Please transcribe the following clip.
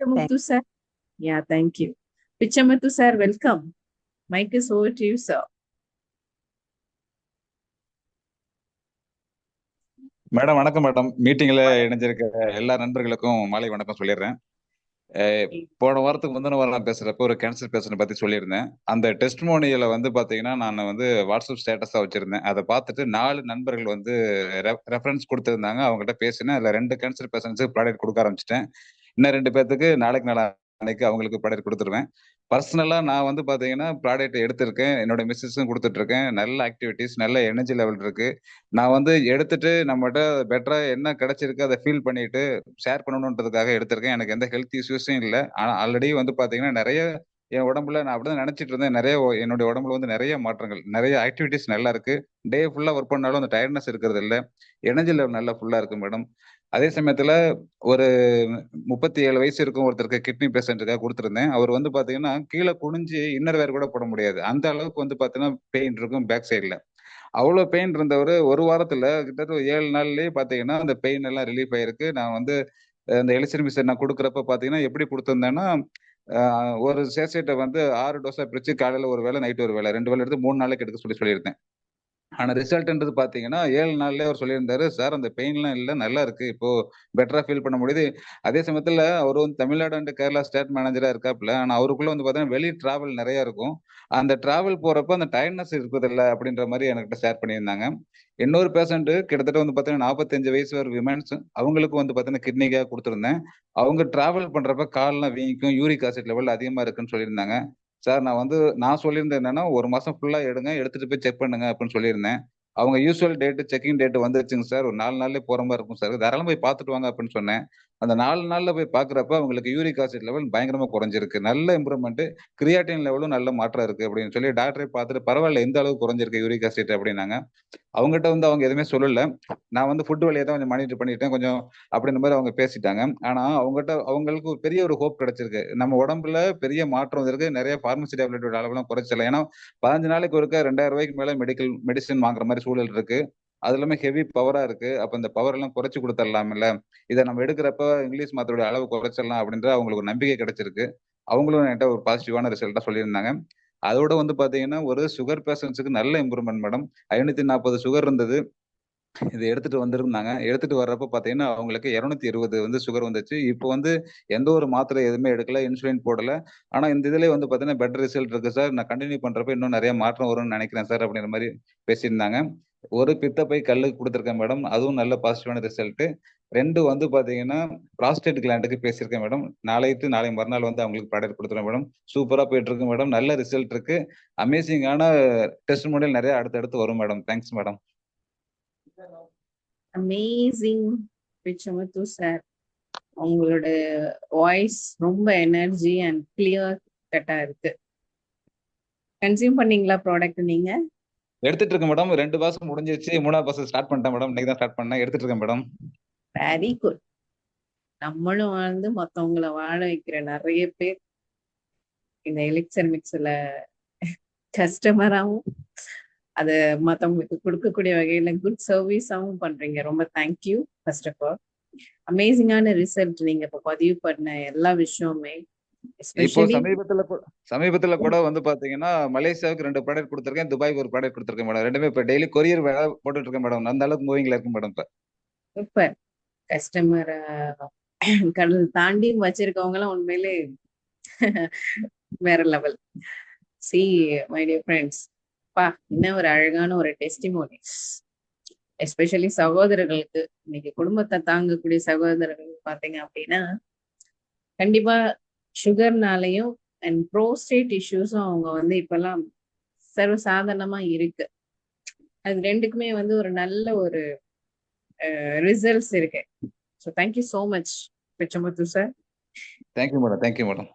Pichamuthu sir. Yeah, thank you. Pichamuthu sir, welcome. Mic is over to you, sir. Madam வணக்கம் madam மீட்டிங்ல இணைஞ்சிருக்க எல்லா நண்பர்களுக்கும் மாலை வணக்கம் சொல்லிடுறேன் போன வாரத்துக்கு முந்தின வாரம் நான் பேசுறப்ப ஒரு கேன்சர் பேஷண்ட் பத்தி சொல்லியிருந்தேன் அந்த டெஸ்ட் மோனியில வந்து பாத்தீங்கன்னா நான் வந்து வாட்ஸ்அப் ஸ்டேட்டஸா வச்சிருந்தேன் அதை பார்த்துட்டு நாலு நண்பர்கள் வந்து ரெஃபரன்ஸ் கொடுத்திருந்தாங்க அவங்ககிட்ட பேசினேன் அதுல ரெண்டு கேன்சர் பேஷண்ட்ஸுக்கு ப்ராடக்ட் கொடுக்க ஆரம்பிச்சிட்டேன் இன்னும் ரெண்டு பேர்த்துக்கு நாளைக்கு நாளைக்கு அவங்களுக்கு ப்ராடக்ட் கொடுத்துருவேன். பர்சனலாக நான் வந்து பார்த்தீங்கன்னா ப்ராடக்ட் எடுத்திருக்கேன். என்னோட மிஸ்ஸஸும் கொடுத்துட்ருக்கேன். நல்ல ஆக்டிவிட்டீஸ் நல்ல எனர்ஜி லெவல் இருக்கு. நான் வந்து எடுத்துட்டு நம்மகிட்ட பெட்டராக என்ன கிடைச்சிருக்கு அதை ஃபீல் பண்ணிட்டு ஷேர் பண்ணணுன்றதுக்காக எடுத்திருக்கேன். எனக்கு எந்த ஹெல்த் இஷ்யூஸும் இல்லை. ஆனால் ஆல்ரெடி வந்து பார்த்தீங்கன்னா நிறைய என் உடம்புல நான் அப்படிதான் நினைச்சிட்டு இருந்தேன். நிறைய என்னுடைய உடம்புல வந்து நிறைய மாற்றங்கள் நிறைய ஆக்டிவிட்டிஸ் நல்லா இருக்கு. டே ஃபுல்லா ஒர்க் பண்ணாலும் அந்த டயர்ட்னஸ் இருக்கிறது இல்லை. எனர்ஜி லெவல் நல்லா ஃபுல்லா இருக்கு மேடம் அதே சமயத்துல ஒரு முப்பத்தி ஏழு வயசு இருக்கும் ஒருத்தருக்கு கிட்னி பேஷண்ட்டுக்காக கொடுத்துருந்தேன். அவர் வந்து பாத்தீங்கன்னா கீழே குனிஞ்சு இன்னர் வேர் கூட போட முடியாது. அந்த அளவுக்கு வந்து பாத்தீங்கன்னா பெயின் இருக்கும் பேக் சைடுல அவ்வளோ பெயின் இருந்தவர் ஒரு வாரத்துல கிட்டத்தட்ட ஏழு நாள்லயே பாத்தீங்கன்னா அந்த பெயின் எல்லாம் ரிலீஃப் ஆயிருக்கு. நான் வந்து அந்த இந்த மிஷன் நான் கொடுக்குறப்ப பாத்தீங்கன்னா எப்படி கொடுத்துருந்தேன்னா ஒரு சேசேட்டை வந்து ஆறு டோஸா பிரிச்சு காலையில ஒரு வேளை நைட் ஒரு வேலை ரெண்டு வேலை எடுத்து மூணு நாளைக்கு எடுக்க சொல்லி சொல்லியிருந்தேன். ஆனால் ரிசல்ட்ன்றது பார்த்தீங்கன்னா ஏழு நாள்லேயே அவர் சொல்லியிருந்தாரு சார் அந்த பெயின்லாம் இல்லை நல்லா இருக்கு. இப்போ பெட்டராக ஃபீல் பண்ண முடியுது. அதே சமயத்தில் அவர் வந்து தமிழ்நாடு அண்ட் கேரளா ஸ்டேட் மேனேஜராக இருக்காப்புல. ஆனால் அவருக்குள்ள வந்து பார்த்தீங்கன்னா வெளி டிராவல் நிறைய இருக்கும். அந்த டிராவல் போறப்ப அந்த டயர்ட்னஸ் இருக்குதில்ல அப்படின்ற மாதிரி என்கிட்ட ஷேர் பண்ணியிருந்தாங்க. இன்னொரு பேஷண்ட்டு கிட்டத்தட்ட வந்து பார்த்தீங்கன்னா நாற்பத்தஞ்சு வயசு வர விமன்ஸ் அவங்களுக்கு வந்து பார்த்தீங்கன்னா கிட்னிக்காக கொடுத்துருந்தேன். அவங்க டிராவல் பண்ணுறப்ப கால்லாம் வீங்கிக்கும் யூரிக் ஆசிட் லெவல் அதிகமாக இருக்குன்னு சொல்லியிருந்தாங்க. சார் நான் வந்து நான் சொல்லியிருந்தேன் என்னன்னா ஒரு மாசம் ஃபுல்லா எடுங்க எடுத்துட்டு போய் செக் பண்ணுங்க அப்படின்னு சொல்லியிருந்தேன். அவங்க யூஸ்வல் டேட்டு செக்கிங் டேட் வந்துருச்சுங்க சார் ஒரு நாலு நாள்லேயே போற மாதிரி இருக்கும் சார் தாராளமாக போய் பார்த்துட்டு வாங்க அப்படின்னு சொன்னேன். அந்த நாலு நாளில் போய் பார்க்குறப்ப அவங்களுக்கு யூரிக் ஆசிட் லெவல் பயங்கரமாக குறைஞ்சிருக்கு. நல்ல இம்ப்ரூவ்மெண்ட் கிரியாட்டின் லெவலும் நல்ல மாற்றம் இருக்குது அப்படின்னு சொல்லி டாக்டரை பார்த்துட்டு பரவாயில்ல எந்த அளவுக்கு குறைஞ்சிருக்கு யூரிக் ஆசிட் அப்படின்னாங்க. அவங்ககிட்ட வந்து அவங்க எதுவுமே சொல்லல. நான் வந்து ஃபுட் வழியை தான் கொஞ்சம் மானிட்டர் பண்ணிட்டேன் கொஞ்சம் அப்படின்ற மாதிரி அவங்க பேசிட்டாங்க. ஆனால் அவங்ககிட்ட அவங்களுக்கு ஒரு பெரிய ஒரு ஹோப் கிடைச்சிருக்கு. நம்ம உடம்புல பெரிய மாற்றம் இருக்கு. நிறைய ஃபார்மசி டேப்லெட்டோட அளவுலாம் குறைச்சல ஏன்னா பதினஞ்சு நாளைக்கு ஒருக்க ரெண்டாயிரம் ரூபாய்க்கு மேலே மெடிக்கல் மெடிசன் வாங்குற மாதிரி சூழல் இருக்கு. அது இல்லாமல் ஹெவி பவரா இருக்கு. அப்ப இந்த பவர் எல்லாம் குறைச்சு கொடுத்துடலாம்ல. இதை நம்ம எடுக்கிறப்ப இங்கிலீஷ் மாத்திரோட அளவு குறைச்சிடலாம் அப்படின்ற அவங்களுக்கு ஒரு நம்பிக்கை கிடைச்சிருக்கு. அவங்களும் என்கிட்ட ஒரு பாசிட்டிவான ரிசல்ட்டா சொல்லியிருந்தாங்க. அதோட வந்து பாத்தீங்கன்னா ஒரு சுகர் பேஷண்ட்ஸுக்கு நல்ல இம்ப்ரூவ்மெண்ட் மேடம் ஐநூத்தி நாற்பது சுகர் இருந்தது. இதை எடுத்துட்டு வந்திருந்தாங்க. எடுத்துட்டு வர்றப்ப பாத்தீங்கன்னா அவங்களுக்கு இருநூத்தி இருபது வந்து சுகர் வந்துச்சு. இப்போ வந்து எந்த ஒரு மாத்திரை எதுவுமே எடுக்கல இன்சுலின் போடல. ஆனா இந்த இதுல வந்து பாத்தீங்கன்னா பெட்டர் ரிசல்ட் இருக்கு சார் நான் கண்டினியூ பண்றப்ப இன்னும் நிறைய மாற்றம் வரும்னு நினைக்கிறேன் சார் அப்படிங்கிற மாதிரி பேசியிருந்தாங்க. ஒரு பித்தப்பை கல்லு கொடுத்துருக்கேன் மேடம் அதுவும் நல்ல பாசிட்டிவான ரிசல்ட் ரெண்டு வந்து பாத்தீங்கன்னா ப்ராஸ்டேட் கிளாண்டுக்கு பேசியிருக்கேன் மேடம் நாளைக்கு நாளை மறுநாள் வந்து அவங்களுக்கு ப்ராடக்ட் கொடுத்துருவேன் மேடம் சூப்பரா போயிட்டு இருக்கு மேடம் நல்ல ரிசல்ட் இருக்கு. அமேசிங்கான டெஸ்ட் மாடல் நிறைய அடுத்தடுத்து வரும் madam thanks madam Amazing, Pichamuthu sir. உங்களோட வாய்ஸ் ரொம்ப எனர்ஜி அண்ட் கிளியர் கட்டா இருக்கு. கன்சியூம் பண்ணீங்களா ப்ராடக்ட் நீங்க? எடுத்துட்டு இருக்கேன் மேடம் ரெண்டு மாசம் முடிஞ்சிருச்சு. மூணாவது மாசம் ஸ்டார்ட் பண்ணிட்டேன் மேடம் இன்னைக்கு தான் ஸ்டார்ட் பண்ணேன். எடுத்துட்டு இருக்கேன் மேடம் வெரி குட் நம்மளும் வாழ்ந்து மத்தவங்கள வாழ வைக்கிற நிறைய பேர் இந்த எலிக்சர் மிக்ஸ்ல கஸ்டமராகவும் அது மத்தவங்களுக்கு கொடுக்கக்கூடிய வகையில குட் சர்வீஸாவும் பண்றீங்க. ரொம்ப thank you first of all அமேசிங்கான ரிசல்ட் நீங்க இப்ப பதிவு பண்ண எல்லா விஷயமுமே இப்போ சமீபத்துல சமீபத்துல கூட வந்து பாத்தீங்கன்னா மலேசியாவுக்கு ரெண்டு ப்ராடக்ட் கொடுத்துருக்கேன் துபாய்க்கு ஒரு ப்ராடக்ட் கொடுத்துருக்கேன் மேடம் ரெண்டுமே இப்போ டெய்லி கொரியர் வேலை போட்டுட்டு இருக்கேன் மேடம் அந்த அளவுக்கு மூவிங்ல இருக்கு மேடம் இப்ப. சூப்பர் கஸ்டமர் கடல் தாண்டி வச்சிருக்கவங்க எல்லாம் உண்மையிலே வேற level see my dear friends பா என்ன ஒரு அழகான ஒரு டெஸ்டிமோனி எஸ்பெஷலி சகோதரர்களுக்கு இன்னைக்கு குடும்பத்தை தாங்கக்கூடிய சகோதரர்கள் பாத்தீங்க அப்படின்னா கண்டிப்பா சுகர்னாலையும் அண்ட் ப்ரோஸ்டேட் இஷ்யூஸும் அவங்க வந்து இப்பெல்லாம் சர்வசாதாரணமா இருக்கு. அது ரெண்டுக்குமே வந்து ஒரு நல்ல ஒரு ரிசல்ட்ஸ் இருக்கு. So thank you so much Pichamuthu sir thank you madam thank you madam